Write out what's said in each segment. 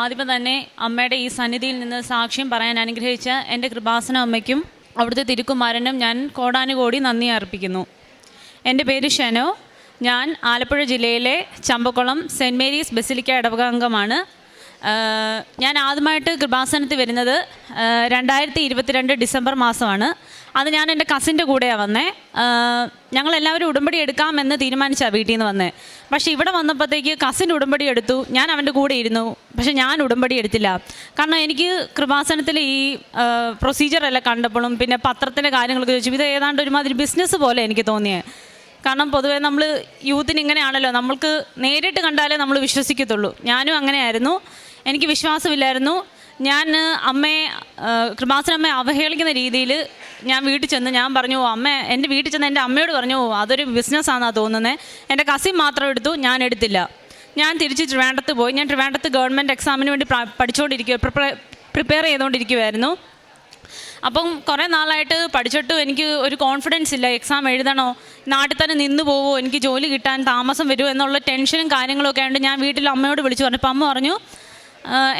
ആദ്യമേ തന്നെ അമ്മയുടെ ഈ സന്നിധിയിൽ നിന്ന് സാക്ഷ്യം പറയാൻ അനുഗ്രഹിച്ച എന്റെ കൃപാസന അമ്മയ്ക്കും അവിടുത്തെ തിരുക്കുമാരനും ഞാൻ കോടാനുകോടി നന്ദി അർപ്പിക്കുന്നു. എന്റെ പേര് ഷനോ. ഞാൻ ആലപ്പുഴ ജില്ലയിലെ ചമ്പക്കുളം സെന്റ് മേരീസ് ബസിലിക്ക ഇടവക അംഗമാണ്. ഞാൻ ആദ്യമായിട്ട് കൃപാസനത്തിൽ വരുന്നത് രണ്ടായിരത്തി ഇരുപത്തിരണ്ട് ഡിസംബർ മാസമാണ്. അത് ഞാൻ എന്റെ കസിന്റെ കൂടെയാണ് വന്നേ. ഞങ്ങളെല്ലാവരും ഉടമ്പടി എടുക്കാമെന്ന് തീരുമാനിച്ചാണ് വീട്ടിൽ നിന്ന് വന്നേ. പക്ഷേ ഇവിടെ വന്നപ്പോഴത്തേക്ക് കസിൻ ഉടമ്പടി എടുത്തു. ഞാൻ അവന്റെ കൂടെ ഇരുന്നു. പക്ഷേ ഞാൻ ഉടമ്പടി എടുത്തില്ല. കാരണം എനിക്ക് കൃപാസനത്തിൽ ഈ പ്രൊസീജിയറെല്ലാം കണ്ടപ്പോഴും പിന്നെ പത്രത്തിന്റെ കാര്യങ്ങളൊക്കെ ചോദിച്ചു. ഇത് ഏതാണ്ട് ഒരുമാതിരി ബിസിനസ് പോലെ എനിക്ക് തോന്നിയത് കാരണം പൊതുവേ നമ്മൾ യൂത്തിന് ഇങ്ങനെയാണല്ലോ. നമ്മൾക്ക് നേരിട്ട് കണ്ടാലേ നമ്മൾ വിശ്വസിക്കത്തുള്ളൂ. ഞാനും അങ്ങനെയായിരുന്നു. എനിക്ക് വിശ്വാസമില്ലായിരുന്നു. ഞാൻ അമ്മയെ കൃപാസനമ്മയെ അവഹേളിക്കുന്ന രീതിയിൽ ഞാൻ വീട്ടിൽ ചെന്ന് ഞാൻ പറഞ്ഞു "ഓ, അമ്മ എന്റെ വീട്ടിൽ ചെന്ന് എന്റെ അമ്മയോട് പറഞ്ഞു "ഓ, അതൊരു ബിസിനസ്സാണെന്നാണ് തോന്നുന്നത് എന്റെ കസിൻ മാത്രം എടുത്തു ഞാൻ എടുത്തില്ല. ഞാൻ തിരിച്ച് ട്രിവാൻഡത്ത് പോയി. ഞാൻ ട്രിവാൻഡത്ത് ഗവൺമെന്റ് എക്സാമിന് വേണ്ടി പഠിച്ചുകൊണ്ടിരിക്കുക പ്രിപ്പയർ ചെയ്തുകൊണ്ടിരിക്കുമായിരുന്നു അപ്പം കുറേ നാളായിട്ട് പഠിച്ചിട്ടും എനിക്ക് ഒരു കോൺഫിഡൻസ് ഇല്ല. എക്സാം എഴുതണോ? നാട്ടിൽ തന്നെ നിന്ന് പോവോ? എനിക്ക് ജോലി കിട്ടാൻ താമസം വരുമോ എന്നുള്ള ടെൻഷനും കാര്യങ്ങളൊക്കെ ആയതുകൊണ്ട് ഞാൻ വീട്ടിൽ അമ്മയോട് വിളിച്ചു പറഞ്ഞു. അപ്പം അമ്മ പറഞ്ഞു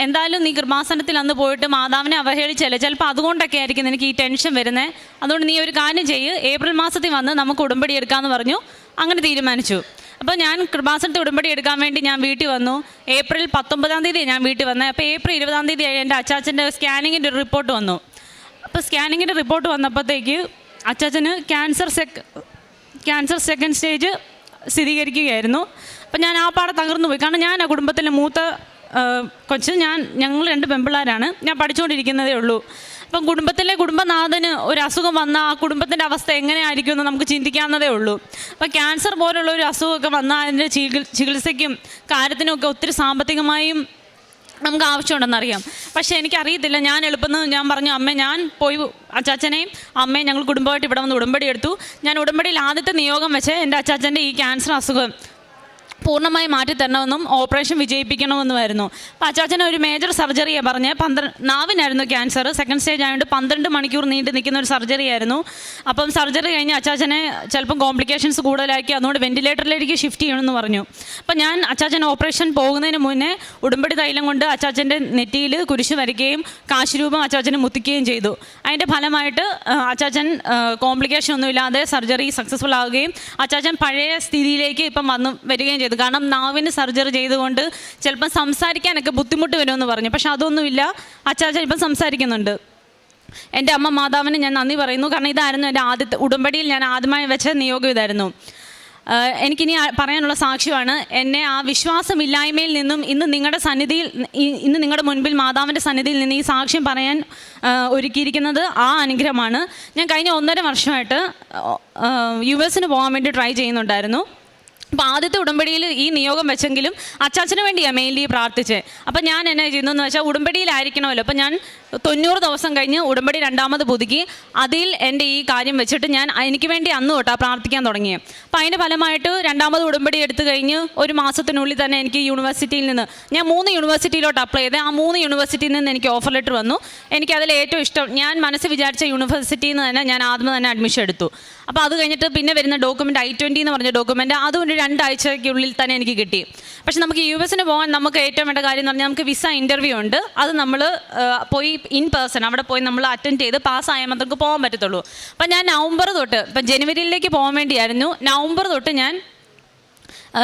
എന്തായാലും നീ കൃപാസനത്തിൽ അന്ന് പോയിട്ട് മാതാവിനെ അവഹേളിച്ചല്ലേ? ചിലപ്പോൾ അതുകൊണ്ടൊക്കെ ആയിരിക്കും നിനക്ക് ഈ ടെൻഷൻ വരുന്നത് അതുകൊണ്ട് നീ ഒരു കാര്യം ചെയ്യ്. ഏപ്രിൽ മാസത്തിൽ വന്ന് നമുക്ക് ഉടമ്പടി എടുക്കാമെന്ന് പറഞ്ഞു. അങ്ങനെ തീരുമാനിച്ചു. അപ്പോൾ ഞാൻ കൃപാസനത്തെ ഉടമ്പടി എടുക്കാൻ വേണ്ടി ഞാൻ വീട്ടിൽ വന്നു. ഏപ്രിൽ പത്തൊമ്പതാം തീയതി ഞാൻ വീട്ടിൽ വന്നത് അപ്പോൾ ഏപ്രിൽ ഇരുപതാം തീയതി എന്റെ അച്ചാച്ചന്റെ സ്കാനിങ്ങിന്റെ ഒരു റിപ്പോർട്ട് വന്നു. അപ്പോൾ സ്കാനിങ്ങിന്റെ റിപ്പോർട്ട് വന്നപ്പോഴത്തേക്ക് അച്ചാച്ചന് cancer sec cancer second stage സ്ഥിരീകരിക്കുകയായിരുന്നു. അപ്പം ഞാൻ ആ പാടെ തകർന്നു പോയി. കാരണം ഞാൻ ആ കുടുംബത്തിലെ മൂത്ത കൊച്ച് ഞാൻ ഞങ്ങൾ രണ്ട് പെമ്പിള്ളാരാണ്. ഞാൻ പഠിച്ചുകൊണ്ടിരിക്കുന്നതേ ഉള്ളൂ. അപ്പം കുടുംബത്തിലെ കുടുംബനാഥന് ഒരു അസുഖം വന്നാൽ ആ കുടുംബത്തിന്റെ അവസ്ഥ എങ്ങനെയായിരിക്കും എന്ന് നമുക്ക് ചിന്തിക്കാവുന്നതേ ഉള്ളൂ. അപ്പം ക്യാൻസർ പോലുള്ള ഒരു അസുഖമൊക്കെ വന്നാൽ അതിന്റെ ചികിത്സയ്ക്കും കാര്യത്തിനും ഒക്കെ ഒത്തിരി സാമ്പത്തികമായും നമുക്ക് ആവശ്യമുണ്ടെന്നറിയാം പക്ഷേ എനിക്കറിയത്തില്ല ഞാൻ എളുപ്പം ഞാൻ പറഞ്ഞു അമ്മ ഞാൻ പോയി അച്ചാച്ചനെയും അമ്മയും ഞങ്ങൾ കുടുംബമായിട്ട് ഇവിടെ വന്ന് ഉടമ്പടി എടുത്തു. ഞാൻ ഉടമ്പടിയിൽ ആദ്യത്തെ നിയോഗം വെച്ച് എന്റെ അച്ചാച്ചന്റെ ഈ ക്യാൻസർ അസുഖം. പൂർണമായി മാറ്റി തരണമെന്നും ഓപ്പറേഷൻ വിജയിപ്പിക്കണമെന്നുമായിരുന്നു. അപ്പോൾ അച്ചാച്ചന് ഒരു മേജർ സർജറിയാണ് പറഞ്ഞ് പന്ത്രണ്ട് നാവിനായിരുന്നു ക്യാൻസർ സെക്കൻഡ് സ്റ്റേജ് ആയതുകൊണ്ട് പന്ത്രണ്ട് മണിക്കൂർ നീണ്ടു നിൽക്കുന്ന ഒരു സർജറി ആയിരുന്നു. അപ്പം സർജറി കഴിഞ്ഞ് അച്ചാച്ചനെ ചിലപ്പം കോംപ്ലിക്കേഷൻസ് കൂടുതലാക്കി അതുകൊണ്ട് വെന്റിലേറ്ററിലേക്ക് ഷിഫ്റ്റ് ചെയ്യണമെന്ന് പറഞ്ഞു. അപ്പം ഞാൻ അച്ചാച്ചൻ ഓപ്പറേഷൻ പോകുന്നതിന് മുന്നേ ഉടുമ്പടി തൈലം കൊണ്ട് അച്ചാച്ചന്റെ നെറ്റിയിൽ കുരിശ് വരയ്ക്കുകയും കാശുരൂപം അച്ചാച്ചന് മുത്തിക്കുകയും ചെയ്തു. അതിന്റെ ഫലമായിട്ട് അച്ചാച്ചൻ കോംപ്ലിക്കേഷൻ ഒന്നുമില്ലാതെ സർജറി സക്സസ്ഫുൾ ആവുകയും അച്ചാച്ചൻ പഴയ സ്ഥിതിയിലേക്ക് ഇപ്പം വന്നു വരികയും ചെയ്തു. കാരണം നാവിന് സർജറി ചെയ്തുകൊണ്ട് ചിലപ്പം സംസാരിക്കാനൊക്കെ ബുദ്ധിമുട്ട് വരുമെന്ന് പറഞ്ഞു. പക്ഷെ അതൊന്നുമില്ല. അച്ഛാ ഇപ്പം സംസാരിക്കുന്നുണ്ട്. എന്റെ അമ്മ മാതാവിന് ഞാൻ നന്ദി പറയുന്നു. കാരണം ഇതായിരുന്നു എന്റെ ആദ്യത്തെ ഉടമ്പടിയിൽ ഞാൻ ആദ്യമായി വെച്ച നിയോഗം ഇതായിരുന്നു. എനിക്കിനി പറയാനുള്ള സാക്ഷ്യമാണ്. എന്നെ ആ വിശ്വാസമില്ലായ്മയിൽ നിന്നും ഇന്ന് നിങ്ങളുടെ സന്നിധിയിൽ ഇന്ന് നിങ്ങളുടെ മുൻപിൽ മാതാവിന്റെ സന്നിധിയിൽ നിന്ന് ഈ സാക്ഷ്യം പറയാൻ ഒരുക്കിയിരിക്കുന്നത് ആ അനുഗ്രഹമാണ്. ഞാൻ കഴിഞ്ഞ ഒന്നര വർഷമായിട്ട് യു എസിന് പോകാൻ വേണ്ടി ട്രൈ ചെയ്യുന്നുണ്ടായിരുന്നു. അപ്പോൾ ആദ്യത്തെ ഉടമ്പടിയിൽ ഈ നിയോഗം വെച്ചെങ്കിലും അച്ചാച്ചന് വേണ്ടിയാണ് മെയിൻലി പ്രാർത്ഥിച്ചത് അപ്പം ഞാൻ എന്നാ ചെയ്യുന്നതെന്ന് വെച്ചാൽ ഉടമ്പടിയിലായിരിക്കണമല്ലോ. അപ്പം ഞാൻ തൊണ്ണൂറ് ദിവസം കഴിഞ്ഞ് ഉടമ്പടി രണ്ടാമത് പുതുക്കി അതിൽ എന്റെ ഈ കാര്യം വെച്ചിട്ട് ഞാൻ എനിക്ക് വേണ്ടി അന്ന് തൊട്ടാ പ്രാർത്ഥിക്കാൻ തുടങ്ങിയത് അപ്പം അതിന്റെ ഫലമായിട്ട് രണ്ടാമത് ഉടമ്പടി എടുത്തു കഴിഞ്ഞ് ഒരു മാസത്തിനുള്ളിൽ തന്നെ എനിക്ക് യൂണിവേഴ്സിറ്റിയിൽ നിന്ന് ഞാൻ മൂന്ന് യൂണിവേഴ്സിറ്റിയിലോട്ട് അപ്ലൈ ചെയ്തത് ആ മൂന്ന് യൂണിവേഴ്സിറ്റിയിൽ നിന്ന് എനിക്ക് ഓഫർ ലെറ്റർ വന്നു. എനിക്ക് അതിൽ ഏറ്റവും ഇഷ്ടം ഞാൻ മനസ്സ് വിചാരിച്ച യൂണിവേഴ്സിറ്റിയിൽ നിന്ന് തന്നെ ഞാൻ ആദ്യം തന്നെ അഡ്മിഷൻ എടുത്തു. അപ്പോൾ അത് കഴിഞ്ഞിട്ട് പിന്നെ വരുന്ന ഡോക്യുമെന്റ് ഐ ട്വന്റി എന്ന് പറഞ്ഞ ഡോക്യുമെന്റ് അതും ഒരു രണ്ടാഴ്ചയ്ക്കുള്ളിൽ തന്നെ എനിക്ക് കിട്ടി. പക്ഷേ നമുക്ക് യു എസിന് പോകാൻ നമുക്ക് ഏറ്റവും വേണ്ട കാര്യം എന്ന് പറഞ്ഞാൽ നമുക്ക് വിസ ഇന്റർവ്യൂ ഉണ്ട്. അത് നമ്മൾ പോയി ഇൻ പേഴ്സൺ അവിടെ പോയി നമ്മൾ അറ്റൻഡ് ചെയ്ത് പാസ്സായാൽ മാത്രമേ പോകാൻ പറ്റത്തുള്ളൂ. അപ്പം ഞാൻ നവംബർ തൊട്ട് ഇപ്പം ജനുവരിയിലേക്ക് പോകാൻ വേണ്ടിയായിരുന്നു. നവംബർ തൊട്ട് ഞാൻ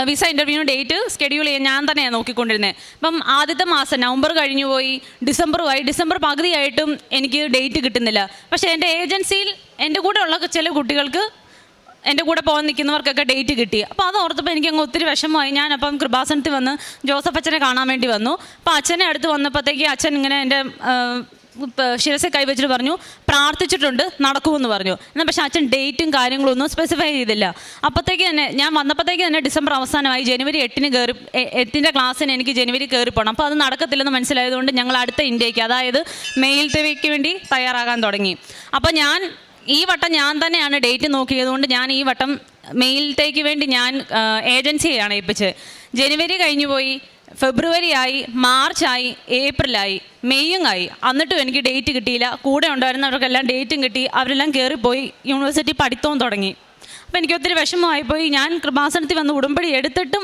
വിസ ഇന്റർവ്യൂവിന് ഡേറ്റ് സ്കെഡ്യൂൾ ചെയ്യാൻ ഞാൻ തന്നെയാണ് നോക്കിക്കൊണ്ടിരുന്നത് അപ്പം ആദ്യത്തെ മാസം നവംബർ കഴിഞ്ഞു പോയി ഡിസംബറുമായി ഡിസംബർ പകുതിയായിട്ടും എനിക്ക് ഡേറ്റ് കിട്ടുന്നില്ല. പക്ഷേ എന്റെ ഏജൻസിയിൽ എന്റെ കൂടെ ഉള്ള ചില കുട്ടികൾക്ക് എന്റെ കൂടെ പോകാൻ നിൽക്കുന്നവർക്കൊക്കെ ഡേറ്റ് കിട്ടി. അപ്പോൾ അത് ഓർത്തപ്പോൾ എനിക്ക് അങ്ങ് ഒത്തിരി വിഷമമായി. ഞാൻ അപ്പം കൃപാസനത്തിൽ വന്ന് ജോസഫ് അച്ഛനെ കാണാൻ വേണ്ടി വന്നു. അപ്പോൾ അച്ഛനെ അടുത്ത് വന്നപ്പോഴത്തേക്ക് അച്ഛൻ ഇങ്ങനെ എന്റെ ശിരസെ കൈവച്ചിട്ട് പറഞ്ഞു പ്രാർത്ഥിച്ചിട്ടുണ്ട് നടക്കുമെന്ന് പറഞ്ഞു. എന്നാൽ പക്ഷേ അച്ഛൻ ഡേറ്റും കാര്യങ്ങളും ഒന്നും സ്പെസിഫൈ ചെയ്തില്ല. അപ്പോഴത്തേക്ക് തന്നെ ഞാൻ വന്നപ്പോഴത്തേക്ക് തന്നെ ഡിസംബർ അവസാനമായി ജനുവരി എട്ടിന് കയറി എട്ടിന്റെ ക്ലാസ്സിന് എനിക്ക് ജനുവരി കയറി പോകണം അപ്പോൾ അത് നടക്കത്തില്ലെന്ന് മനസ്സിലായതുകൊണ്ട് ഞങ്ങൾ അടുത്ത ഇന്ത്യയ്ക്ക് അതായത് മെയിൽ മെയിൽത്തേക്ക് വേണ്ടി തയ്യാറാകാൻ തുടങ്ങി. അപ്പോൾ ഞാൻ ഈ വട്ടം ഞാൻ തന്നെയാണ് ഡേറ്റ് നോക്കിയതുകൊണ്ട് ഞാൻ ഈ വട്ടം മെയിലത്തേക്ക് വേണ്ടി ഞാൻ ഏജൻസിയാണ് ഏൽപ്പിച്ചത്. ജനുവരി കഴിഞ്ഞു പോയി ഫെബ്രുവരി ആയി മാർച്ചായി ഏപ്രിലായി മെയ്യും ആയി എന്നിട്ടും എനിക്ക് ഡേറ്റ് കിട്ടിയില്ല. കൂടെ ഉണ്ടായിരുന്നവർക്കെല്ലാം ഡേറ്റും കിട്ടി. അവരെല്ലാം കയറിപ്പോയി യൂണിവേഴ്സിറ്റി പഠിത്തവും തുടങ്ങി. അപ്പോൾ എനിക്ക് ഒത്തിരി വിഷമമായിപ്പോയി. ഞാൻ കൃപാസനത്തിൽ വന്ന് ഉടമ്പടി എടുത്തിട്ടും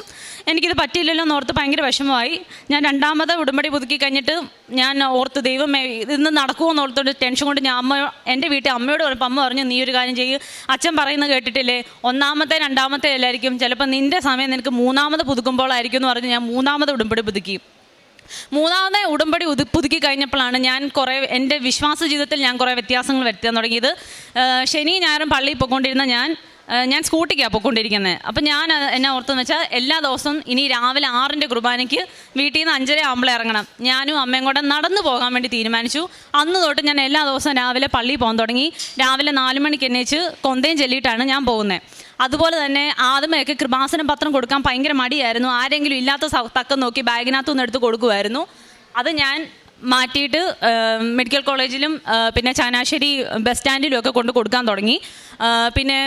എനിക്കിത് പറ്റിയില്ലല്ലോ എന്ന് ഓർത്ത് ഭയങ്കര വിഷമമായി. ഞാൻ രണ്ടാമത് ഉടമ്പടി പുതുക്കി കഴിഞ്ഞിട്ട് ഞാൻ ഓർത്ത് ദൈവമേ ഇന്ന് നടക്കുമോ എന്ന് ഓർത്തോണ്ട് ടെൻഷൻ കൊണ്ട് ഞാൻ അമ്മ എന്റെ വീട്ടിൽ അമ്മയോട് പറഞ്ഞു അമ്മ പറഞ്ഞു നീ ഒരു കാര്യം ചെയ്യും. അച്ഛൻ പറയുന്നത് കേട്ടിട്ടില്ലേ? ഒന്നാമത്തെ രണ്ടാമത്തെ അല്ലായിരിക്കും. ചിലപ്പോൾ നിന്റെ സമയം നിനക്ക് മൂന്നാമത് പുതുക്കുമ്പോഴായിരിക്കും എന്ന് പറഞ്ഞ് ഞാൻ മൂന്നാമത് ഉടമ്പടി പുതുക്കി. മൂന്നാമത്തെ ഉടമ്പടി ഉതു പുതുക്കി കഴിഞ്ഞപ്പോഴാണ് ഞാൻ കുറേ എന്റെ വിശ്വാസ ജീവിതത്തിൽ ഞാൻ കുറേ വ്യത്യാസങ്ങൾ വരുത്താൻ തുടങ്ങിയത്. ശനി ഞായറും പള്ളിയിൽ പോയിക്കൊണ്ടിരുന്ന ഞാൻ ഞാൻ സ്കൂട്ടിക്കാണ് പോയിക്കൊണ്ടിരിക്കുന്നത് അപ്പം ഞാൻ എന്നെ ഓർത്തു ഓർത്തെന്ന് വെച്ചാൽ എല്ലാ ദിവസവും ഇനി രാവിലെ ആറിന്റെ കുർബാനയ്ക്ക് വീട്ടിൽ നിന്ന് അഞ്ചര ആകുമ്പോൾ ഇറങ്ങണം. ഞാനും അമ്മയും കൂടെ നടന്നു പോകാൻ വേണ്ടി തീരുമാനിച്ചു. അന്ന് തൊട്ട് ഞാൻ എല്ലാ ദിവസവും രാവിലെ പള്ളിയിൽ പോകാൻ തുടങ്ങി. രാവിലെ നാല് മണിക്ക് എന്നേച്ച് കൊന്തയും ചെല്ലിയിട്ടാണ് ഞാൻ പോകുന്നത് അതുപോലെ തന്നെ ആദ്യമൊക്കെ കൃപാസനം പത്രം കൊടുക്കാൻ ഭയങ്കര മടിയായിരുന്നു. ആരെങ്കിലും ഇല്ലാത്ത തക്കം നോക്കി ബാഗിനകത്തു നിന്ന് എടുത്ത് കൊടുക്കുമായിരുന്നു. അത് ഞാൻ മാറ്റിയിട്ട് മെഡിക്കൽ കോളേജിലും പിന്നെ ചങ്ങനാശ്ശേരി ബസ് സ്റ്റാൻഡിലും ഒക്കെ കൊണ്ട് കൊടുക്കാൻ തുടങ്ങി. പിന്നെ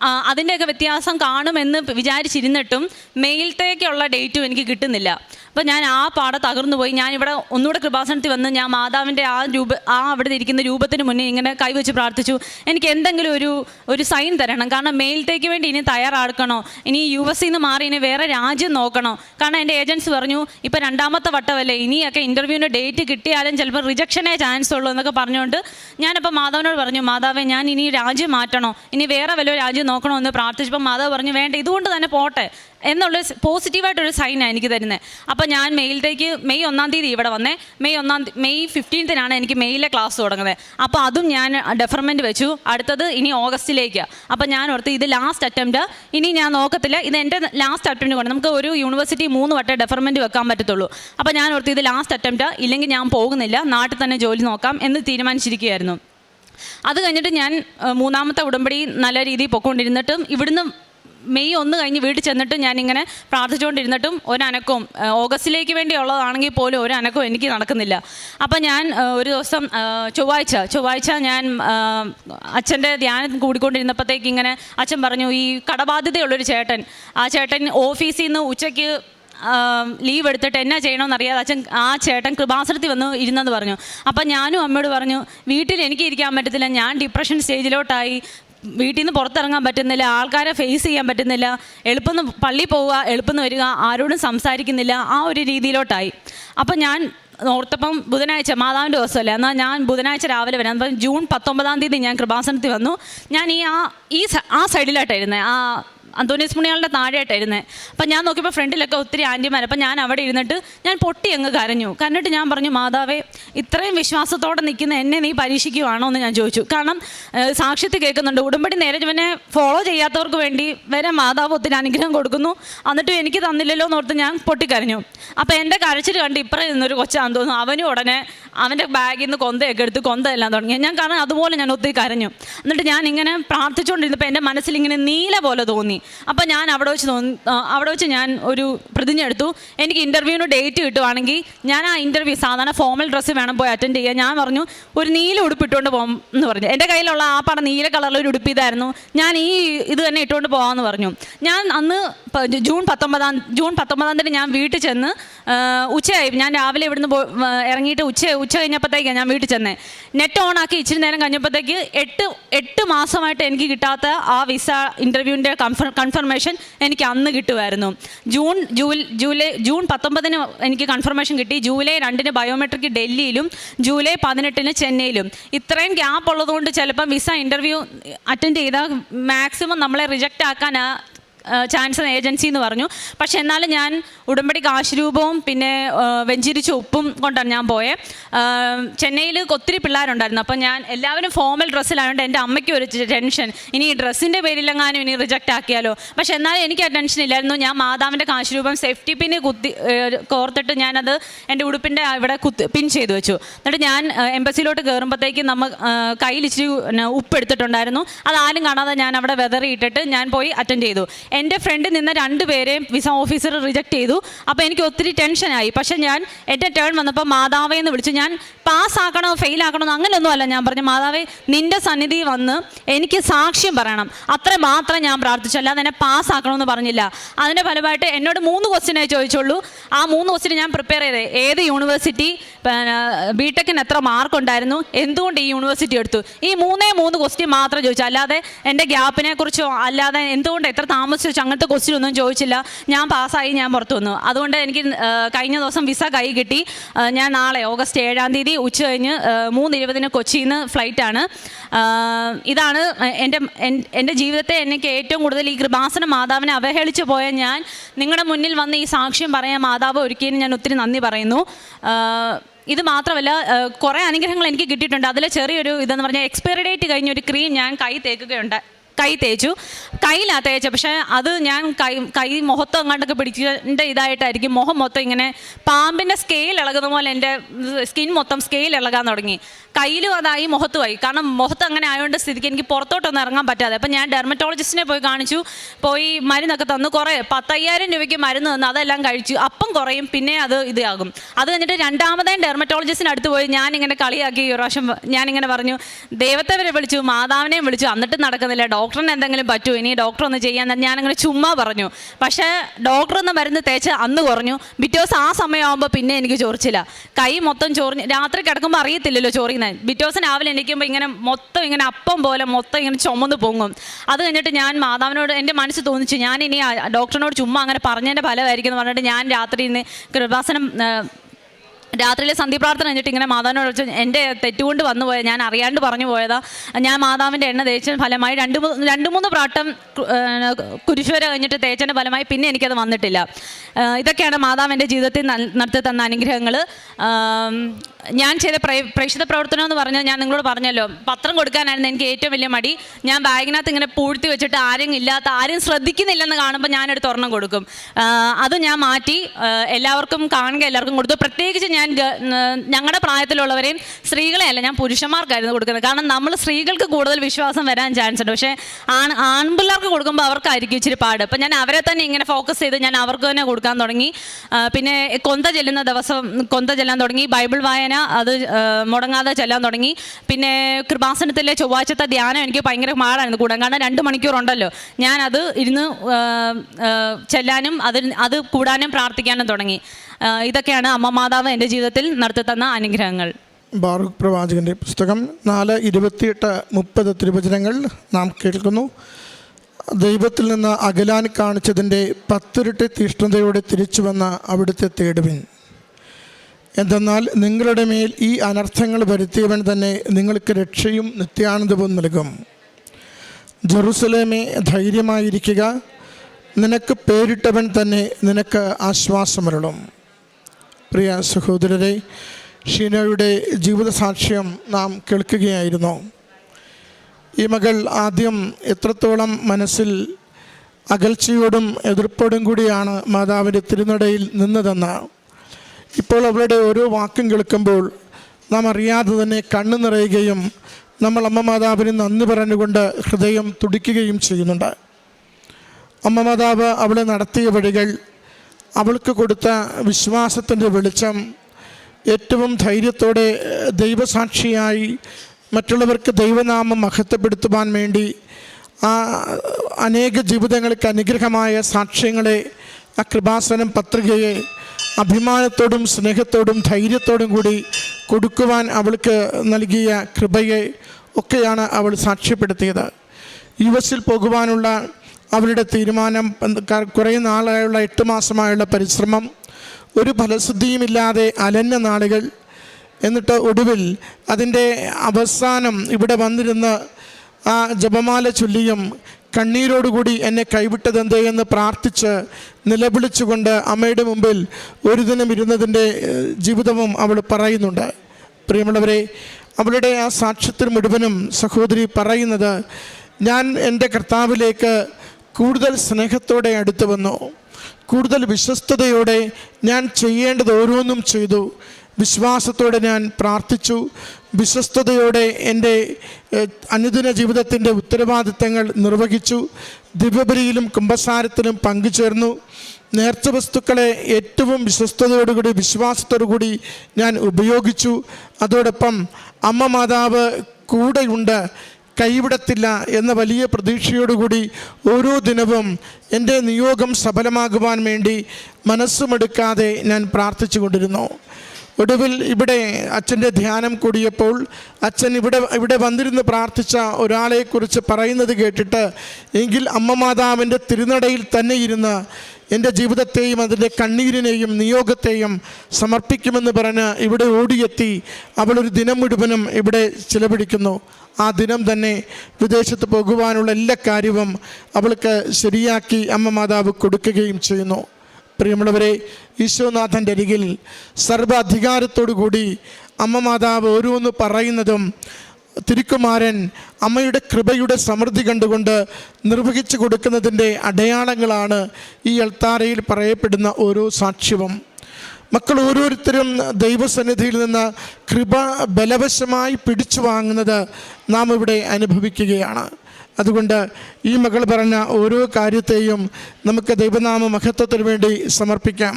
അതിന്റെയൊക്കെ വ്യത്യാസം കാണുമെന്ന് വിചാരിച്ചിരുന്നിട്ടും മെയിലത്തേക്കുള്ള ഡേറ്റും എനിക്ക് കിട്ടുന്നില്ല. അപ്പോൾ ഞാൻ ആ പാട തകർന്നു പോയി. ഞാൻ ഇവിടെ ഒന്നുകൂടെ കൃപാസനത്തിൽ വന്ന് ഞാൻ മാതാവിന്റെ ആ രൂപ ആ അവിടെ ഇരിക്കുന്ന രൂപത്തിന് മുന്നേ ഇങ്ങനെ കൈവച്ച് പ്രാർത്ഥിച്ചു. എനിക്ക് എന്തെങ്കിലും ഒരു ഒരു സൈൻ തരണം. കാരണം മെയിലത്തേക്ക് വേണ്ടി ഇനി തയ്യാറാക്കണോ? ഇനി യു എസ് നിന്ന് മാറി ഇനി വേറെ രാജ്യം നോക്കണോ? കാരണം എന്റെ ഏജൻസ് പറഞ്ഞു ഇപ്പോൾ രണ്ടാമത്തെ വട്ടമല്ലേ? ഇനിയൊക്കെ ഇന്റർവ്യൂവിന് ഡേറ്റ് കിട്ടിയാലും ചിലപ്പോൾ റിജക്ഷനേ ചാൻസ് ഉള്ളൂ എന്നൊക്കെ പറഞ്ഞുകൊണ്ട് ഞാനപ്പോൾ മാതാവിനോട് പറഞ്ഞു മാതാവേ ഞാൻ ഇനി രാജ്യം മാറ്റണോ? ഇനി വേറെ വല്ല രാജ്യം നോക്കണോ എന്ന് പ്രാർത്ഥിച്ചപ്പോൾ മാതാവ് പറഞ്ഞു വേണ്ട ഇതുകൊണ്ട് തന്നെ പോട്ടെ എന്നുള്ള പോസിറ്റീവായിട്ടൊരു സൈനാണ് എനിക്ക് തരുന്നത്. അപ്പോൾ ഞാൻ മെയിലത്തേക്ക് മെയ് ഒന്നാം തീയതി ഇവിടെ വന്നേ. മെയ് ഒന്നാം മെയ് ഫിഫ്റ്റീൻത്തിനാണ് എനിക്ക് മെയിലെ ക്ലാസ് തുടങ്ങുന്നത്. അപ്പോൾ അതും ഞാൻ ഡെഫർമെന്റ് വെച്ചു. അടുത്തത് ഇനി ഓഗസ്റ്റിലേക്ക്. അപ്പോൾ ഞാൻ ഓർത്ത് ഇത് ലാസ്റ്റ് അറ്റംപ്റ്റ് ഇനി ഞാൻ നോക്കത്തില്ല. ഇത് എന്റെ ലാസ്റ്റ് അറ്റംപ്റ്റ് കൊണ്ട് നമുക്ക് ഒരു യൂണിവേഴ്സിറ്റി മൂന്ന് വട്ടം ഡെഫർമെന്റ് വെക്കാൻ പറ്റത്തുള്ളൂ. അപ്പോൾ ഞാൻ ഓർത്ത് ഇത് ലാസ്റ്റ് അറ്റംപ്റ്റ് ഇല്ലെങ്കിൽ ഞാൻ പോകുന്നില്ല. നാട്ടിൽ തന്നെ ജോലി നോക്കാം എന്ന് തീരുമാനിച്ചിരിക്കുകയായിരുന്നു. അത് കഴിഞ്ഞിട്ട് ഞാൻ മൂന്നാമത്തെ ഉടമ്പടി നല്ല രീതിയിൽ പൊക്കൊണ്ടിരുന്നിട്ടും ഇവിടുന്ന് മെയ് ഒന്ന് കഴിഞ്ഞ് വീട്ടിൽ ചെന്നിട്ട് ഞാനിങ്ങനെ പ്രാർത്ഥിച്ചുകൊണ്ടിരുന്നിട്ടും ഒരനക്കവും ഓഗസ്റ്റിലേക്ക് വേണ്ടിയുള്ളതാണെങ്കിൽ പോലും ഒരനക്കവും എനിക്ക് നടക്കുന്നില്ല. അപ്പം ഞാൻ ഒരു ദിവസം ചൊവ്വാഴ്ച ചൊവ്വാഴ്ച ഞാൻ അച്ഛന്റെ ധ്യാനം കൂടിക്കൊണ്ടിരുന്നപ്പോഴത്തേക്ക് ഇങ്ങനെ അച്ഛൻ പറഞ്ഞു ഈ കടബാധ്യതയുള്ളൊരു ചേട്ടൻ ആ ചേട്ടൻ ഓഫീസിൽ നിന്ന് ഉച്ചയ്ക്ക് ലീവ് എടുത്തിട്ട് എന്നാ ചെയ്യണമെന്ന് അറിയാതെ അച്ഛൻ ആ ചേട്ടൻ കൃപാസനത്തിൽ വന്ന് ഇരുന്നെന്ന് പറഞ്ഞു. അപ്പം ഞാനും അമ്മയോട് പറഞ്ഞു വീട്ടിൽ എനിക്ക് ഇരിക്കാൻ പറ്റത്തില്ല ഞാൻ ഡിപ്രഷൻ സ്റ്റേജിലോട്ടായി വീട്ടിൽ നിന്ന് പുറത്തിറങ്ങാൻ പറ്റുന്നില്ല. ആൾക്കാരെ ഫേസ് ചെയ്യാൻ പറ്റുന്നില്ല. എളുപ്പം പള്ളി പോവുക എളുപ്പം വരിക. ആരോടും സംസാരിക്കുന്നില്ല. ആ ഒരു രീതിയിലോട്ടായി. അപ്പം ഞാൻ ഓർത്തപ്പം ബുധനാഴ്ച മാതാവിന്റെ ദിവസമല്ലേ? എന്നാൽ ഞാൻ ബുധനാഴ്ച രാവിലെ വരാം. അപ്പം ജൂൺ പത്തൊമ്പതാം തീയതി ഞാൻ കൃപാസനത്തിൽ വന്നു. ഞാൻ ഈ ആ ഈ ആ സൈഡിലായിട്ടായിരുന്നേ ആ അന്തോണീസ് മുണിയാളുടെ താഴെയായിട്ടായിരുന്നേ അപ്പം ഞാൻ നോക്കിയപ്പോൾ ഫ്രണ്ടിലൊക്കെ ഒത്തിരി ആന്റിമാർ അപ്പം ഞാൻ അവിടെ ഇരുന്നിട്ട് ഞാൻ പൊട്ടി അങ്ങ് കരഞ്ഞു. കരഞ്ഞിട്ട് ഞാൻ പറഞ്ഞു മാതാവേ ഇത്രയും വിശ്വാസത്തോടെ നിൽക്കുന്ന എന്നെ നീ പരീക്ഷിക്കുവാണോ? എന്ന് ഞാൻ ചോദിച്ചു. കാരണം സാക്ഷ്യത്തിൽ കേൾക്കുന്നുണ്ട്. ഉടമ്പടി ഇവനെ ഫോളോ ചെയ്യാത്തവർക്ക് വേണ്ടി വരെ മാതാവ് ഒത്തിരി അനുഗ്രഹം കൊടുക്കുന്നു. എന്നിട്ടും എനിക്ക് തന്നില്ലല്ലോ എന്ന് ഓർത്ത് ഞാൻ പൊട്ടിക്കരഞ്ഞു. അപ്പം എന്റെ കരച്ചിൽ കണ്ട് ഇപ്പറേ നിന്നൊരു കൊച്ചാന്ന് തോന്നുന്നു അവനും ഉടനെ അവന്റെ ബാഗിൽ നിന്ന് കൊന്തയൊക്കെ എടുത്ത് കൊന്തയെല്ലാം തുടങ്ങി. ഞാൻ കാരണം അതുപോലെ ഞാൻ ഒത്തിരി കരഞ്ഞു. എന്നിട്ട് ഞാൻ ഇങ്ങനെ പ്രാർത്ഥിച്ചുകൊണ്ടിരുന്നപ്പോൾ എന്റെ മനസ്സിൽ ഇങ്ങനെ നീല പോലെ തോന്നി. അപ്പം ഞാൻ അവിടെ വെച്ച് അവിടെ വെച്ച് ഞാൻ ഒരു പ്രതിജ്ഞ എടുത്തു. എനിക്ക് ഇന്റർവ്യൂവിന് ഡേറ്റ് കിട്ടുവാണെങ്കിൽ ഞാൻ ആ ഇന്റർവ്യൂ സാധാരണ ഫോമൽ ഡ്രസ്സ് വേണം പോയി അറ്റൻഡ് ചെയ്യാൻ. ഞാൻ പറഞ്ഞു ഒരു നീല ഉടുപ്പ് ഇട്ടുകൊണ്ട് പോകും എന്ന് പറഞ്ഞു. എന്റെ കയ്യിലുള്ള ആ പടം നീല കളറിലൊരു ഇതായിരുന്നു. ഞാൻ ഈ ഇത് തന്നെ ഇട്ടുകൊണ്ട് പോകാമെന്ന് പറഞ്ഞു. ഞാൻ അന്ന് ജൂൺ പത്തൊമ്പതാം ജൂൺ പത്തൊമ്പതാം തീയതി ഞാൻ വീട്ടിൽ ചെന്ന് ഉച്ചയായി. ഞാൻ രാവിലെ ഇവിടുന്ന് ഇറങ്ങിയിട്ട് ഉച്ച ഉച്ച കഴിഞ്ഞപ്പോഴത്തേക്കാണ് ഞാൻ വീട്ടിൽ ചെന്നേ. നെറ്റ് ഓൺ ആക്കി ഇച്ചിരി നേരം കഴിഞ്ഞപ്പോഴത്തേക്ക് എട്ട് എട്ട് മാസമായിട്ട് എനിക്ക് കിട്ടാത്ത ആ വിസ ഇന്റർവ്യൂവിന്റെ കൺഫർ കൺഫർമേഷൻ എനിക്ക് അന്ന് കിട്ടുമായിരുന്നു. ജൂൺ ജൂൽ ജൂലൈ ജൂൺ പത്തൊമ്പതിന് എനിക്ക് കൺഫർമേഷൻ കിട്ടി. ജൂലൈ രണ്ടിന് ബയോമെട്രിക് ഡൽഹിയിലും ജൂലൈ പതിനെട്ടിന് ചെന്നൈയിലും. ഇത്രയും ഗ്യാപ്പ് ഉള്ളതുകൊണ്ട് ചിലപ്പം വിസ ഇന്റർവ്യൂ അറ്റൻഡ് ചെയ്താൽ മാക്സിമം നമ്മളെ റിജക്റ്റ് ആക്കാൻ ചാൻസ് ഏജൻസി എന്ന് പറഞ്ഞു. പക്ഷെ എന്നാലും ഞാൻ ഉടമ്പടി കാശുരൂപവും പിന്നെ വെഞ്ചിരിച്ച ഉപ്പും കൊണ്ടാണ് ഞാൻ പോയത് ചെന്നൈയിൽ ഒത്തിരി പിള്ളേരുണ്ടായിരുന്നു. അപ്പം ഞാൻ എല്ലാവരും ഫോമൽ ഡ്രസ്സിലായതുകൊണ്ട് എന്റെ അമ്മയ്ക്ക് ഒരു ടെൻഷൻ. ഇനി ഈ ഡ്രസ്സിന്റെ പേരിലെങ്ങാനും ഇനി റിജക്റ്റ് ആക്കിയാലോ? പക്ഷെ എന്നാലും എനിക്ക് ആ ടെൻഷൻ ഇല്ലായിരുന്നു. ഞാൻ മാതാവിന്റെ കാശുരൂപം സേഫ്റ്റി പിന്ന് കുത്തി കോർത്തിട്ട് ഞാനത് എന്റെ ഉടുപ്പിന്റെ ഇവിടെ കുത്തി പിൻ ചെയ്തു വെച്ചു. എന്നിട്ട് ഞാൻ എംബസിയിലോട്ട് കയറുമ്പോഴത്തേക്ക് നമ്മൾ കയ്യിൽ ഇച്ചിരി ഉപ്പ് എടുത്തിട്ടുണ്ടായിരുന്നു. അത് ആരും കാണാതെ ഞാൻ അവിടെ വെതറിയിട്ടിട്ട് ഞാൻ പോയി അറ്റൻഡ് ചെയ്തു. എന്റെ ഫ്രണ്ട് നിന്ന രണ്ട് പേരെയും വിസ ഓഫീസർ റിജക്റ്റ് ചെയ്തു. അപ്പോൾ എനിക്ക് ഒത്തിരി ടെൻഷനായി പക്ഷെ ഞാൻ എന്റെ ടേൺ വന്നപ്പോൾ മാതാവേ എന്ന് വിളിച്ചു ഞാൻ പാസ്സാക്കണോ ഫെയിൽ ആക്കണോ അങ്ങനെയൊന്നും ഞാൻ പറഞ്ഞു മാതാവേ നിന്റെ സന്നിധി വന്ന് എനിക്ക് സാക്ഷ്യം പറയണം. അത്ര മാത്രം ഞാൻ പ്രാർത്ഥിച്ചു. അല്ലാതെ എന്നെ പാസ്സാക്കണമെന്ന് പറഞ്ഞില്ല. അതിന്റെ ഫലമായിട്ട് എന്നോട് മൂന്ന് ക്വസ്റ്റിനേ ചോദിച്ചുള്ളൂ. ആ മൂന്ന് ക്വസ്റ്റിന് ഞാൻ പ്രിപ്പയർ ചെയ്തേ. ഏത് യൂണിവേഴ്സിറ്റി ബി ടെക്കിന് എത്ര മാർക്ക് ഉണ്ടായിരുന്നു? എന്തുകൊണ്ട് ഈ യൂണിവേഴ്സിറ്റി എടുത്തു? ഈ മൂന്നേ മൂന്ന് ക്വസ്റ്റ്യൻ മാത്രം ചോദിച്ചു. അല്ലാതെ എന്റെ ഗ്യാപ്പിനെ കുറിച്ചോ അല്ലാതെ എന്തുകൊണ്ട് എത്ര താമസിച്ചു അങ്ങനത്തെ ക്വസ്റ്റ്യൻ ഒന്നും ചോദിച്ചില്ല. ഞാൻ പാസ്സായി ഞാൻ പുറത്തു വന്നു. അതുകൊണ്ട് എനിക്ക് കഴിഞ്ഞ ദിവസം വിസ കൈ കിട്ടി. ഞാൻ നാളെ ഓഗസ്റ്റ് ഏഴാം തീയതി ഉച്ച കഴിഞ്ഞ് മൂന്ന് ഇരുപതിന് കൊച്ചിയിൽ നിന്ന് ഫ്ലൈറ്റാണ് ഇതാണ് എന്റെ എൻ- എന്റെ ജീവിതത്തെ എനിക്ക് ഏറ്റവും കൂടുതൽ ഈ കൃപാസന മാതാവിനെ അവഹേളിച്ചു പോയ ഞാൻ. നിങ്ങളുടെ മുന്നിൽ വന്ന് ഈ സാക്ഷ്യം പറയാൻ മാതാവ് ഒരുക്കിയതിന് ഞാൻ ഒത്തിരി നന്ദി പറയുന്നു. ഇത് മാത്രമല്ല കുറേ അനുഗ്രഹങ്ങൾ എനിക്ക് കിട്ടിയിട്ടുണ്ട്. അതിൽ ചെറിയൊരു ഇതെന്ന് പറഞ്ഞാൽ എക്സ്പയറി ഡേറ്റ് കഴിഞ്ഞ ഒരു ക്രീം ഞാൻ കൈ തേക്കുകയുണ്ട് കൈ തേച്ചു. കയ്യിലാണ് തേച്ച. പക്ഷേ അത് ഞാൻ കൈ കൈ മുഖത്ത് അങ്ങോട്ടൊക്കെ പിടിച്ചതിന്റെ ഇതായിട്ടായിരിക്കും മുഖം മൊത്തം ഇങ്ങനെ പാമ്പിന്റെ സ്കെയിൽ ഇളകുന്ന പോലെ എന്റെ സ്കിൻ മൊത്തം സ്കെയിൽ ഇളകാൻ തുടങ്ങി. കയ്യിലും അതായി മുഖത്തുമായി കാരണം മുഖത്ത് അങ്ങനെ ആയതുകൊണ്ട് സ്ഥിതിക്ക് എനിക്ക് പുറത്തോട്ടൊന്നും ഇറങ്ങാൻ പറ്റാതെ. അപ്പം ഞാൻ ഡെർമറ്റോളജിസ്റ്റിനെ പോയി കാണിച്ചു. പോയി മരുന്നൊക്കെ തന്നു. കുറേ പത്തയ്യായിരം രൂപയ്ക്ക് മരുന്ന് തന്നു. അതെല്ലാം കഴിച്ചു. അപ്പം കുറയും. പിന്നെ അത് ഇതാകും. അത് കഴിഞ്ഞിട്ട് രണ്ടാമതായി ഡെർമറ്റോളജിസ്റ്റിന് അടുത്ത് പോയി ഞാൻ ഇങ്ങനെ കളിയാക്കി. ഒരു പ്രാവശ്യം ഞാനിങ്ങനെ പറഞ്ഞു ദൈവത്തെ വരെ വിളിച്ചു മാതാവിനെയും വിളിച്ചു. എന്നിട്ടും നടക്കുന്നില്ല. ഡോക്ടറിന് എന്തെങ്കിലും പറ്റുമോ ഇനി ഡോക്ടർ ഒന്ന് ചെയ്യാൻ ഞാനങ്ങനെ ചുമ്മാ പറഞ്ഞു. പക്ഷേ ഡോക്ടർ ഒന്ന് മരുന്ന് തേച്ച് അന്ന് കുറഞ്ഞു. ബിറ്റോസ് ആ സമയമാകുമ്പോൾ പിന്നെ എനിക്ക് ചോറിച്ചില്ല കൈ മൊത്തം ചോറിഞ്ഞ് രാത്രി കിടക്കുമ്പോൾ അറിയത്തില്ലല്ലോ ചൊറിയുന്നത് ബിറ്റോസ് രാവിലെ എണീക്കുമ്പോൾ ഇങ്ങനെ മൊത്തം ഇങ്ങനെ അപ്പം പോലെ മൊത്തം ഇങ്ങനെ ചുമന്ന് പൊങ്ങും. അത് കഴിഞ്ഞിട്ട് ഞാൻ മാതാവിനോട് എന്റെ മനസ്സ് തോന്നിച്ചു. ഞാൻ ഇനി ഡോക്ടറിനോട് ചുമ്മാ അങ്ങനെ പറഞ്ഞതിന്റെ ഫലമായിരിക്കും എന്ന് പറഞ്ഞിട്ട് ഞാൻ രാത്രി ഇന്ന് കൃപാസനം രാത്രിയിലെ സന്ധ്യപ്രാർത്ഥന കഴിഞ്ഞിട്ട് ഇങ്ങനെ മാതാവിനോട് വെച്ച് എന്റെ തെറ്റുകൊണ്ട് വന്നു പോയത് ഞാൻ അറിയാണ്ട് പറഞ്ഞു പോയതാ. ഞാൻ മാതാവിന്റെ എണ്ണ തേച്ച ഫലമായി രണ്ട് മൂന്ന് രണ്ട് മൂന്ന് പ്രാട്ടം കുരിശുവര കഴിഞ്ഞിട്ട് തേച്ചതിന്റെ ഫലമായി പിന്നെ എനിക്കത് വന്നിട്ടില്ല. ഇതൊക്കെയാണ് മാതാവ് എന്റെ ജീവിതത്തിൽ നടത്തി തന്ന അനുഗ്രഹങ്ങൾ ഞാൻ ചെയ്ത പ്രേ- പ്രേക്ഷിത പ്രവർത്തനം എന്ന് പറഞ്ഞാൽ ഞാൻ നിങ്ങളോട് പറഞ്ഞല്ലോ പത്രം കൊടുക്കാനായിരുന്നു എനിക്ക് ഏറ്റവും വലിയ മടി. ഞാൻ ബാഗിനകത്ത് ഇങ്ങനെ പൂഴ്ത്തി വെച്ചിട്ട് ആരും ഇല്ലാത്ത ആരും ശ്രദ്ധിക്കുന്നില്ലെന്ന് കാണുമ്പോൾ ഞാനൊരു തുറന്നം കൊടുക്കും. അത് ഞാൻ മാറ്റി എല്ലാവർക്കും കാണുക എല്ലാവർക്കും കൊടുത്തു. പ്രത്യേകിച്ച് ഞാൻ ഞങ്ങളുടെ പ്രായത്തിലുള്ളവരെയും സ്ത്രീകളെ അല്ല ഞാൻ പുരുഷന്മാർക്കായിരുന്നു കൊടുക്കുന്നത്. കാരണം നമ്മൾ സ്ത്രീകൾക്ക് കൂടുതൽ വിശ്വാസം വരാൻ ചാൻസ് ഉണ്ട്. പക്ഷേ ആൺ ആൺപിള്ളേർക്ക് കൊടുക്കുമ്പോൾ അവർക്കായിരിക്കും ഇച്ചിരി പാട്. അപ്പം ഞാൻ അവരെ തന്നെ ഇങ്ങനെ ഫോക്കസ് ചെയ്ത് ഞാൻ അവർക്ക് തന്നെ കൊടുക്കാൻ തുടങ്ങി. പിന്നെ കൊന്ത ചെല്ലുന്ന ദിവസം കൊന്ത ചെല്ലാൻ തുടങ്ങി. ബൈബിൾ വായന അത് മുടങ്ങാതെ ചെല്ലാൻ തുടങ്ങി. പിന്നെ കൃപാസനത്തിലെ ചൊവ്വാഴ്ചത്തെ ധ്യാനം എനിക്ക് ഭയങ്കര പാടായിരുന്നു കൂടാൻ. കാരണം രണ്ട് മണിക്കൂറുണ്ടല്ലോ. ഞാനത് ഇരുന്ന് ആഹ് ആഹ് ചെല്ലാനും അത് അത് കൂടാനും പ്രാർത്ഥിക്കാനും തുടങ്ങി. ഇതൊക്കെയാണ് അമ്മ മാതാവ് എന്റെ ജീവിതത്തിൽ നടത്തി തന്ന അനുഗ്രഹങ്ങൾ. ബാറുഖ് പ്രവാചകന്റെ പുസ്തകം നാല് ഇരുപത്തിയെട്ട് മുപ്പത് തിരുവചനങ്ങൾ നാം കേൾക്കുന്നു. ദൈവത്തിൽ നിന്ന് അകലാൻ കാണിച്ചതിന്റെ പത്തിരട്ടി തീഷ്ണതയോടെ തിരിച്ചു വന്ന അവിടുത്തെ തേടുവിൻ. എന്തെന്നാൽ നിങ്ങളുടെ മേൽ ഈ അനർത്ഥങ്ങൾ വരുത്തിയവൻ തന്നെ നിങ്ങൾക്ക് രക്ഷയും നിത്യാനന്ദവും നൽകും. ജെറുസലേമേ ധൈര്യമായിരിക്കുക. നിനക്ക് പേരിട്ടവൻ തന്നെ നിനക്ക് ആശ്വാസമരുളും. പ്രിയ സഹോദരരെ ഷീനയുടെ ജീവിത സാക്ഷ്യം നാം കേൾക്കുകയായിരുന്നു. ഈ മകൾ ആദ്യം എത്രത്തോളം മനസ്സിൽ അകൽച്ചയോടും എതിർപ്പോടും കൂടിയാണ് മാതാവിന്റെ തിരുനടയിൽ നിന്നതെന്ന് ഇപ്പോൾ അവളുടെ ഓരോ വാക്കും കേൾക്കുമ്പോൾ നാം അറിയാതെ തന്നെ കണ്ണു നിറയുകയും നമ്മൾ അമ്മ മാതാവിന് നന്ദി പറഞ്ഞുകൊണ്ട് ഹൃദയം തുടിക്കുകയും ചെയ്യുന്നുണ്ട്. അമ്മ മാതാവ് അവളെ നടത്തിയ വഴികൾ അവൾക്ക് കൊടുത്ത വിശ്വാസത്തിന്റെ വെളിച്ചം ഏറ്റവും ധൈര്യത്തോടെ ദൈവസാക്ഷിയായി മറ്റുള്ളവർക്ക് ദൈവനാമം മഹത്വപ്പെടുത്തുവാൻ വേണ്ടി ആ അനേക ജീവിതങ്ങൾക്ക് അനുഗ്രഹമായ സാക്ഷ്യങ്ങളെ ആ കൃപാസനം പത്രികയെ അഭിമാനത്തോടും സ്നേഹത്തോടും ധൈര്യത്തോടും കൂടി കൊടുക്കുവാൻ അവൾക്ക് നൽകിയ കൃപയെ ഒക്കെയാണ് അവൾ സാക്ഷ്യപ്പെടുത്തിയത്. യു എസിൽ പോകുവാനുള്ള അവരുടെ തീരുമാനം കുറേ നാളായുള്ള എട്ട് മാസമായുള്ള പരിശ്രമം ഒരു ഫലശുദ്ധിയുമില്ലാതെ അലഞ്ഞ നാളുകൾ എന്നിട്ട് ഒടുവിൽ അതിന്റെ അവസാനം ഇവിടെ വന്നിരുന്ന് ആ ജപമാല ചൊല്ലിയും കണ്ണീരോടുകൂടി എന്നെ കൈവിട്ടതെന്തേ എന്ന് പ്രാർത്ഥിച്ച് നിലവിളിച്ചുകൊണ്ട് അമ്മയുടെ മുമ്പിൽ ഒരു ദിനം ഇരുന്നതിന്റെ ജീവിതവും അവൾ പറയുന്നുണ്ട്. പ്രിയമുള്ളവരെ അവളുടെ ആ സാക്ഷ്യത്തിന് മുഴുവനും സഹോദരി പറയുന്നത് ഞാൻ എന്റെ കർത്താവിലേക്ക് കൂടുതൽ സ്നേഹത്തോടെ അടുത്തു വന്നു. കൂടുതൽ വിശ്വസ്തയോടെ ഞാൻ ചെയ്യേണ്ടത് ഓരോന്നും ചെയ്തു. വിശ്വാസത്തോടെ ഞാൻ പ്രാർത്ഥിച്ചു. വിശ്വസ്തയോടെ എന്റെ അനുദിന ജീവിതത്തിന്റെ ഉത്തരവാദിത്തങ്ങൾ നിർവഹിച്ചു. ദിവ്യബലിയിലും കുംഭസാരത്തിലും പങ്കുചേർന്നു. നേർച്ച വസ്തുക്കളെ ഏറ്റവും വിശ്വസ്തയോടുകൂടി വിശ്വാസത്തോടുകൂടി ഞാൻ ഉപയോഗിച്ചു. അതോടൊപ്പം അമ്മ മാതാവ് കൂടെയുണ്ട് കൈവിടത്തില്ല എന്ന വലിയ പ്രതീക്ഷയോടുകൂടി ഓരോ ദിനവും എന്റെ നിയോഗം സഫലമാകുവാൻ വേണ്ടി മനസ്സുമെടുക്കാതെ ഞാൻ പ്രാർത്ഥിച്ചു കൊണ്ടിരുന്നു ഒടുവിൽ ഇവിടെ അച്ഛന്റെ ധ്യാനം കൂടിയപ്പോൾ അച്ഛൻ ഇവിടെ ഇവിടെ വന്നിരുന്ന് പ്രാർത്ഥിച്ച ഒരാളെക്കുറിച്ച് പറയുന്നത് കേട്ടിട്ട് എങ്കിൽ അമ്മ മാതാവിന്റെ തിരുനടയിൽ തന്നെ ഇരുന്ന് എന്റെ ജീവിതത്തെയും അതിന്റെ കണ്ണീരിനെയും നിയോഗത്തെയും സമർപ്പിക്കുമെന്ന് പറഞ്ഞ് ഇവിടെ ഓടിയെത്തി അവളൊരു ദിനം മുഴുവനും ഇവിടെ ചിലവഴിക്കുന്നു. ആ ദിനം തന്നെ വിദേശത്ത് പോകുവാനുള്ള എല്ലാ കാര്യവും അവൾക്ക് ശരിയാക്കി അമ്മ മാതാവ് കൊടുക്കുകയും ചെയ്യുന്നു. പ്രിയമുള്ളവരെ ഈശോനാഥന്റെ അരികിൽ സർവ കൂടി അമ്മ മാതാവ് ഓരോന്ന് പറയുന്നതും തിരുക്കുമാരൻ അമ്മയുടെ കൃപയുടെ സമൃദ്ധി കണ്ടുകൊണ്ട് നിർവഹിച്ചു കൊടുക്കുന്നതിന്റെ അടയാളങ്ങളാണ് ഈ അൾത്താരയിൽ പറയപ്പെടുന്ന ഓരോ സാക്ഷ്യവും. മക്കൾ ഓരോരുത്തരും ദൈവസന്നിധിയിൽ നിന്ന് കൃപ ബലവശമായി പിടിച്ചു വാങ്ങുന്നത് നാം ഇവിടെ അനുഭവിക്കുകയാണ്. അതുകൊണ്ട് ഈ മകൾ പറഞ്ഞ ഓരോ കാര്യത്തെയും നമുക്ക് ദൈവനാമ മഹത്വത്തിന് വേണ്ടി സമർപ്പിക്കാം.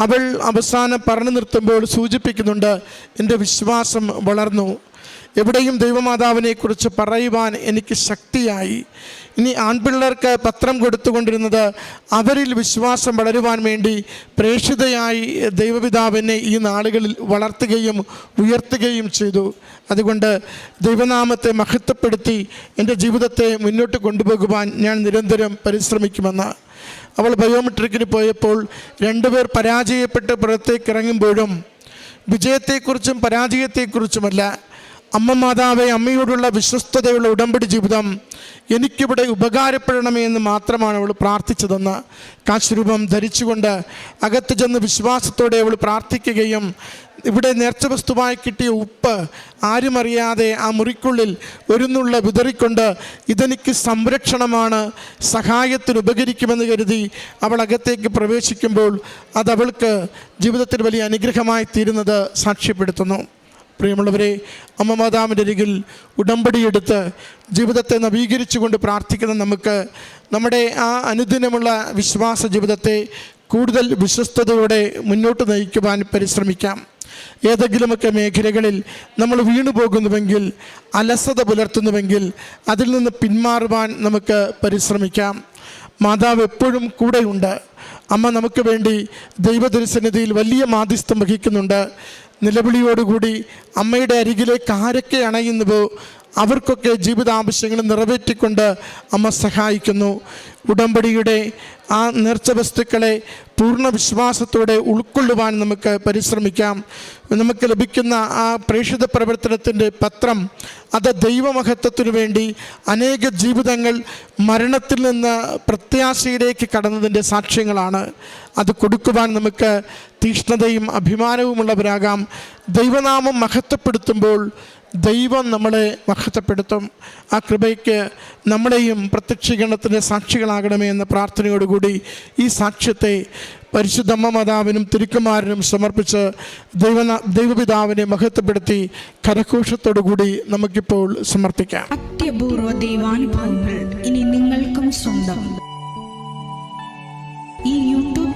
അവൾ അവസാനം പറഞ്ഞു നിർത്തുമ്പോൾ സൂചിപ്പിക്കുന്നുണ്ട് എന്റെ വിശ്വാസം വളർന്നു. എവിടെയും ദൈവമാതാവിനെക്കുറിച്ച് പറയുവാൻ എനിക്ക് ശക്തിയായി. ഇനി ആൺപിള്ളേർക്ക് പത്രം കൊടുത്തുകൊണ്ടിരുന്നത് അവരിൽ വിശ്വാസം വളരുവാൻ വേണ്ടി പ്രേക്ഷിതയായി ദൈവപിതാവിനെ ഈ നാളുകളിൽ വളർത്തുകയും ഉയർത്തുകയും ചെയ്തു. അതുകൊണ്ട് ദൈവനാമത്തെ മഹത്വപ്പെടുത്തി എന്റെ ജീവിതത്തെ മുന്നോട്ട് കൊണ്ടുപോകുവാൻ ഞാൻ നിരന്തരം പരിശ്രമിക്കുമെന്ന്. അവൾ ബയോമെട്രിക്കിന് പോയപ്പോൾ രണ്ടുപേർ പരാജയപ്പെട്ട് പുറത്തേക്ക് ഇറങ്ങുമ്പോഴും വിജയത്തെക്കുറിച്ചും പരാജയത്തെക്കുറിച്ചുമല്ല അമ്മ മാതാവെ അമ്മയോടുള്ള വിശ്വസ്തതയുള്ള ഉടമ്പടി ജീവിതം എനിക്കിവിടെ ഉപകാരപ്പെടണമേ എന്ന് മാത്രമാണ് അവൾ പ്രാർത്ഥിച്ചതെന്ന് കാശുരൂപം ധരിച്ചുകൊണ്ട് അകത്ത് ചെന്ന് വിശ്വാസത്തോടെ അവൾ പ്രാർത്ഥിക്കുകയും ഇവിടെ നേർച്ച വസ്തുവായി കിട്ടിയ ഉപ്പ് ആരും അറിയാതെ ആ മുറിക്കുള്ളിൽ ഒരു നുള്ള വിതറിക്കൊണ്ട് ഇതെനിക്ക് സംരക്ഷണമാണ് സഹായത്തിന് ഉപകരിക്കുമെന്ന് കരുതി അവൾ അകത്തേക്ക് പ്രവേശിക്കുമ്പോൾ അത് അവൾക്ക് ജീവിതത്തിൽ വലിയ അനുഗ്രഹമായി തീരുന്നത് സാക്ഷ്യപ്പെടുത്തുന്നു. പ്രിയമുള്ളവരെ അമ്മ മാതാവിന്റെ അരികിൽ ഉടമ്പടിയെടുത്ത് ജീവിതത്തെ നവീകരിച്ചുകൊണ്ട് പ്രാർത്ഥിക്കുന്ന നമുക്ക് നമ്മുടെ ആ അനുദിനമുള്ള വിശ്വാസ ജീവിതത്തെ കൂടുതൽ വിശ്വസ്തയോടെ മുന്നോട്ട് നയിക്കുവാൻ പരിശ്രമിക്കാം. ഏതെങ്കിലുമൊക്കെ മേഖലകളിൽ നമ്മൾ വീണു പോകുന്നുവെങ്കിൽ അലസത പുലർത്തുന്നുവെങ്കിൽ അതിൽ നിന്ന് പിന്മാറുവാൻ നമുക്ക് പരിശ്രമിക്കാം. മാതാവ് എപ്പോഴും കൂടെയുണ്ട്. അമ്മ നമുക്ക് വേണ്ടി ദൈവദുരസന്നിധിയിൽ വലിയ മാധ്യസ്ഥം വഹിക്കുന്നുണ്ട്. നിലവിളിയോടുകൂടി അമ്മയുടെ അരികിലേക്ക് ആരൊക്കെ അണയുന്നുവോ അവർക്കൊക്കെ ജീവിതാവശ്യങ്ങൾ നിറവേറ്റിക്കൊണ്ട് അമ്മ സഹായിക്കുന്നു. ഉടമ്പടിയുടെ ആ നേർച്ച വസ്തുക്കളെ പൂർണ വിശ്വാസത്തോടെ ഉൾക്കൊള്ളുവാൻ നമുക്ക് പരിശ്രമിക്കാം. നമുക്ക് ലഭിക്കുന്ന ആ പ്രേക്ഷിത പ്രവർത്തനത്തിന്റെ പത്രം അത് ദൈവമഹത്വത്തിനു വേണ്ടി അനേക ജീവിതങ്ങൾ മരണത്തിൽ നിന്ന് പ്രത്യാശയിലേക്ക് കടന്നതിന്റെ സാക്ഷ്യങ്ങളാണ്. അത് കൊടുക്കുവാൻ നമുക്ക് തീഷ്ണതയും അഭിമാനവുമുള്ളവരാകാം. ദൈവനാമം മഹത്വപ്പെടുത്തുമ്പോൾ ദൈവം നമ്മളെ മഹത്വപ്പെടുത്തും. ആ കൃപയ്ക്ക് നമ്മളെയും പ്രത്യക്ഷീകരണത്തിന്റെ സാക്ഷികളാകണമേ എന്ന പ്രാർത്ഥനയോടുകൂടി ഈ സാക്ഷ്യത്തെ പരിശുദ്ധമ്മ മാതാവിനും തിരുക്കുമാരനും സമർപ്പിച്ച് ദൈവന ദൈവപിതാവിനെ മഹത്വപ്പെടുത്തി കരഘോഷത്തോടുകൂടി നമുക്കിപ്പോൾ സമർപ്പിക്കാം. അത്യപൂർവ ദൈവാനുഭവങ്ങൾ ഇനി നിങ്ങൾക്കും സ്വന്തം. ഈ